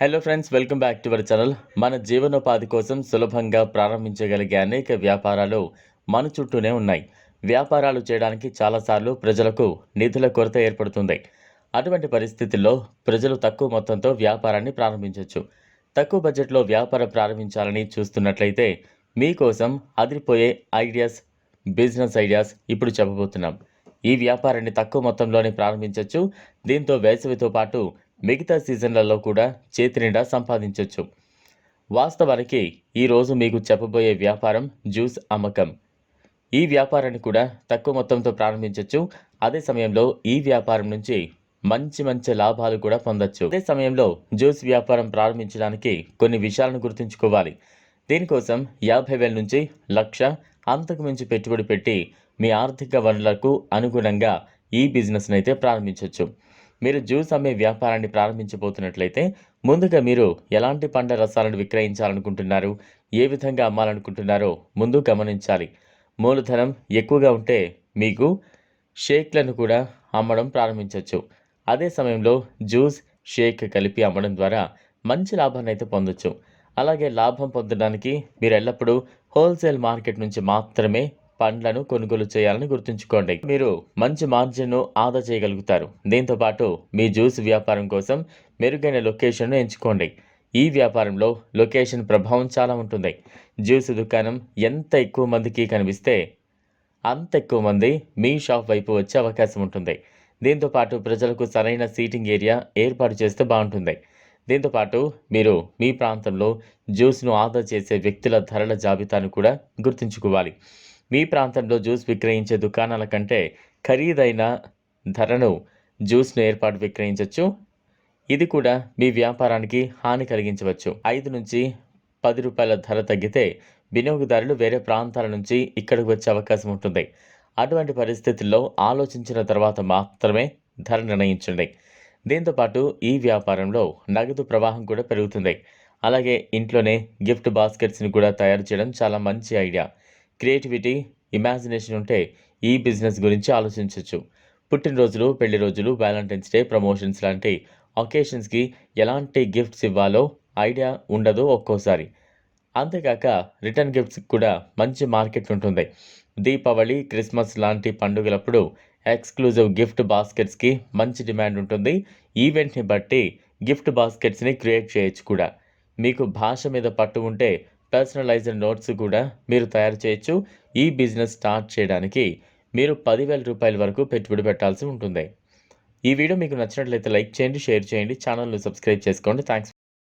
Hello friends welcome back to our channel మన జీవనోపాధి కోసం సులభంగా ప్రారంభించగలిగే అనేక వ్యాపారాలు మన చుట్టూనే ఉన్నాయి. వ్యాపారాలు చేయడానికి చాలాసార్లు ప్రజలకు నిధుల కొరత ఏర్పడుతుంది. అటువంటి పరిస్థితుల్లో ప్రజలు తక్కువ మొత్తంతో వ్యాపారాన్ని ప్రారంభించవచ్చు తక్కువ బడ్జెట్లో వ్యాపారం ప్రారంభించాలని చూస్తున్నట్లయితే మీకోసం అదిరిపోయే ఐడియాస్ బిజినెస్ ఐడియాస్ ఇప్పుడు చెప్పబోతున్నాం. ఈ వ్యాపారాన్ని తక్కువ మొత్తంలోనే ప్రారంభించవచ్చు దీంతో వేసవితో పాటు మిగతా సీజన్లలో కూడా చేతి నిండా సంపాదించవచ్చు వాస్తవానికి ఈరోజు మీకు చెప్పబోయే వ్యాపారం జ్యూస్ అమ్మకం. ఈ వ్యాపారాన్ని కూడా తక్కువ మొత్తంతో ప్రారంభించవచ్చు అదే సమయంలో ఈ వ్యాపారం నుంచి మంచి మంచి లాభాలు కూడా పొందొచ్చు. అదే సమయంలో జ్యూస్ వ్యాపారం ప్రారంభించడానికి కొన్ని విషయాలను గుర్తుంచుకోవాలి. దీనికోసం యాభై వేల నుంచి లక్ష అంతకు మించి పెట్టుబడి పెట్టి మీ ఆర్థిక వనరులకు అనుగుణంగా ఈ బిజినెస్ని అయితే ప్రారంభించవచ్చు మీరు జ్యూస్ అమ్మే వ్యాపారాన్ని ప్రారంభించబోతున్నట్లయితే ముందుగా మీరు ఎలాంటి పండ్ల రసాలను విక్రయించాలనుకుంటున్నారు ఏ విధంగా అమ్మాలనుకుంటున్నారో ముందు గమనించాలి. మూలధనం ఎక్కువగా ఉంటే మీకు షేక్లను కూడా అమ్మడం ప్రారంభించవచ్చు అదే సమయంలో జ్యూస్ షేక్ కలిపి అమ్మడం ద్వారా మంచి లాభాన్ని అయితే పొందొచ్చు. అలాగే లాభం పొందడానికి మీరు ఎల్లప్పుడూ హోల్సేల్ మార్కెట్ నుంచి మాత్రమే పండ్లను కొనుగోలు చేయాలని గుర్తుంచుకోండి. మీరు మంచి మార్జిన్ను ఆదా చేయగలుగుతారు. దీంతో పాటు మీ జ్యూస్ వ్యాపారం కోసం మెరుగైన లొకేషన్ను ఎంచుకోండి. ఈ వ్యాపారంలో లొకేషన్ ప్రభావం చాలా ఉంటుంది. జ్యూస్ దుకాణం ఎంత ఎక్కువ మందికి కనిపిస్తే అంత ఎక్కువ మంది మీ షాప్ వైపు వచ్చే అవకాశం ఉంటుంది. దీంతో పాటు ప్రజలకు సరైన సీటింగ్ ఏరియా ఏర్పాటు చేస్తే బాగుంటుంది. దీంతో పాటు మీరు మీ ప్రాంతంలో జ్యూస్ను ఆదా చేసే వ్యక్తుల ధరల జాబితాను కూడా గుర్తుంచుకోవాలి. మీ ప్రాంతంలో జ్యూస్ విక్రయించే దుకాణాల కంటే ఖరీదైన ధరను జ్యూస్ను ఏర్పాటు విక్రయించవచ్చు ఇది కూడా మీ వ్యాపారానికి హాని కలిగించవచ్చు. ఐదు నుంచి పది రూపాయల ధర తగ్గితే వినియోగదారులు వేరే ప్రాంతాల నుంచి ఇక్కడికి వచ్చే అవకాశం ఉంటుంది. అటువంటి పరిస్థితుల్లో ఆలోచించిన తర్వాత మాత్రమే ధర నిర్ణయించండి. దీంతోపాటు ఈ వ్యాపారంలో నగదు ప్రవాహం కూడా పెరుగుతుంది. అలాగే ఇంట్లోనే గిఫ్ట్ బాస్కెట్స్ని కూడా తయారు చేయడం చాలా మంచి ఐడియా. క్రియేటివిటీ ఇమాజినేషన్ ఉంటే ఈ బిజినెస్ గురించి ఆలోచించవచ్చు పుట్టినరోజులు పెళ్ళి రోజులు వ్యాలంటైన్స్ డే ప్రమోషన్స్ లాంటి ఒకేషన్స్కి ఎలాంటి గిఫ్ట్స్ ఇవ్వాలో ఐడియా ఉండదు ఒక్కోసారి. అంతేకాక రిటర్న్ గిఫ్ట్స్కి కూడా మంచి మార్కెట్ ఉంటుంది. దీపావళి క్రిస్మస్ లాంటి పండుగలప్పుడు ఎక్స్క్లూజివ్ గిఫ్ట్ బాస్కెట్స్కి మంచి డిమాండ్ ఉంటుంది. ఈవెంట్ని బట్టి గిఫ్ట్ బాస్కెట్స్ని క్రియేట్ చేయొచ్చు కూడా. మీకు భాష మీద పట్టు ఉంటే పర్సనలైజ్డ్ నోట్స్ కూడా మీరు తయారు చేయొచ్చు. ఈ బిజినెస్ స్టార్ట్ చేయడానికి మీరు పదివేల రూపాయల వరకు పెట్టుబడి పెట్టాల్సి ఉంటుంది. ఈ వీడియో మీకు నచ్చినట్లయితే లైక్ చేయండి షేర్ చేయండి ఛానల్ను సబ్స్క్రైబ్ చేసుకోండి. థ్యాంక్స్